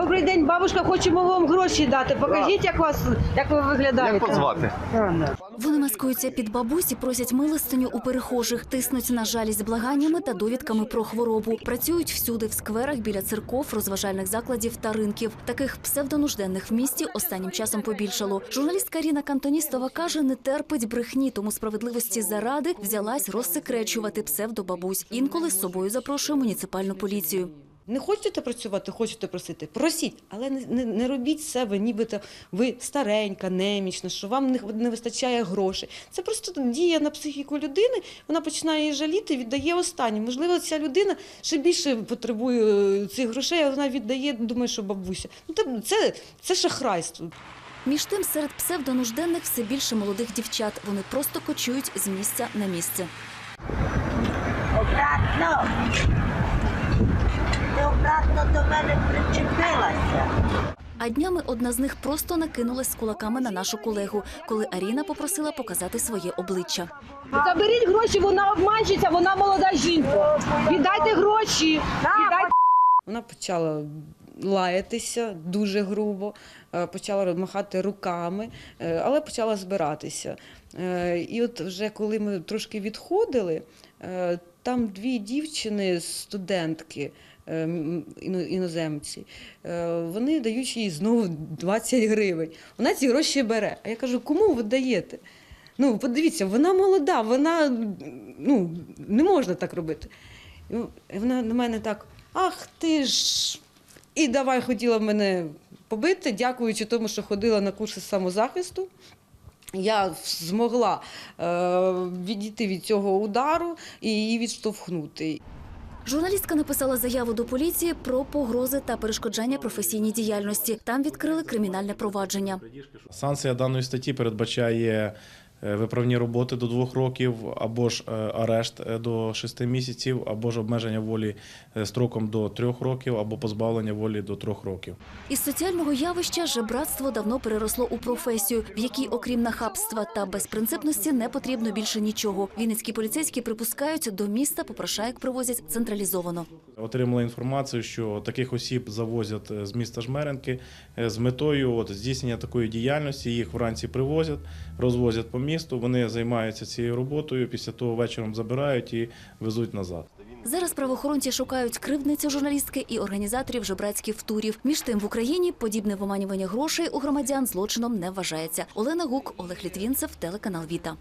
Добрий день, бабушка, хочемо вам гроші дати. Покажіть, як вас як ви виглядаєте. Як позвати? Вони маскуються під бабусі, просять милостиню у перехожих, тиснуть на жалість благаннями та довідками про хворобу. Працюють всюди в скверах, біля церков, розважальних закладів та ринків. Таких псевдонужденних в місті останнім часом побільшало. Журналістка Ріна Кантоністова каже, не терпить брехні, тому справедливості заради взялась розсекречувати псевдобабусь. Інколи з собою запрошує муніципальну поліцію. Не хочете працювати, хочете просити, просіть, але не, не, не робіть з себе, нібито ви старенька, немічна, що вам не, не вистачає грошей. Це просто дія на психіку людини. Вона починає її жаліти, віддає останнє. Можливо, ця людина ще більше потребує е, цих грошей, а вона віддає, думає, що бабуся. Ну це, це, це шахрайство. Між тим, серед псевдонужденних все більше молодих дівчат. Вони просто кочують з місця на місце. Обратно. Ти обратно до мене причепилася. А днями одна з них просто накинулась з кулаками на нашу колегу, коли Аріна попросила показати своє обличчя. Заберіть гроші, вона обманщиця, вона молода жінка. Віддайте гроші. Віддайте. Вона почала лаятися дуже грубо, е, почала махати руками, е, але почала збиратися. Е, І от вже коли ми трошки відходили, там дві дівчини, студентки, е, іноземці, е, вони дають їй знову 20 гривень. Вона ці гроші бере. А я кажу, кому ви даєте? Ну, подивіться, вона молода, вона ну, не можна так робити. І вона на мене так, ах ти ж. І давай хотіла мене побити, дякуючи тому, що ходила на курси самозахисту. Я змогла е, відійти від цього удару і її відштовхнути. Журналістка написала заяву до поліції про погрози та перешкоджання професійній діяльності. Там відкрили кримінальне провадження. Санкція даної статті передбачає виправні роботи до двох років, або ж е, арешт е, до шести місяців, або ж обмеження волі е, строком до трьох років, або позбавлення волі до трьох років. Із соціального явища жебратство давно переросло у професію, в якій, окрім нахабства та безпринципності, не потрібно більше нічого. Вінницькі поліцейські припускають, до міста попрошаєк привозять централізовано. Отримали інформацію, що таких осіб завозять е, з міста Жмеренки е, з метою от, здійснення такої діяльності. Їх вранці привозять, розвозять по місту. Вони займаються цією роботою. Після того вечором забирають і везуть назад. Зараз правоохоронці шукають кривдницю журналістки і організаторів жебрацьких турів. Між тим в Україні подібне виманювання грошей у громадян злочином не вважається. Олена Гук, Олег Літвінцев, телеканал Віта.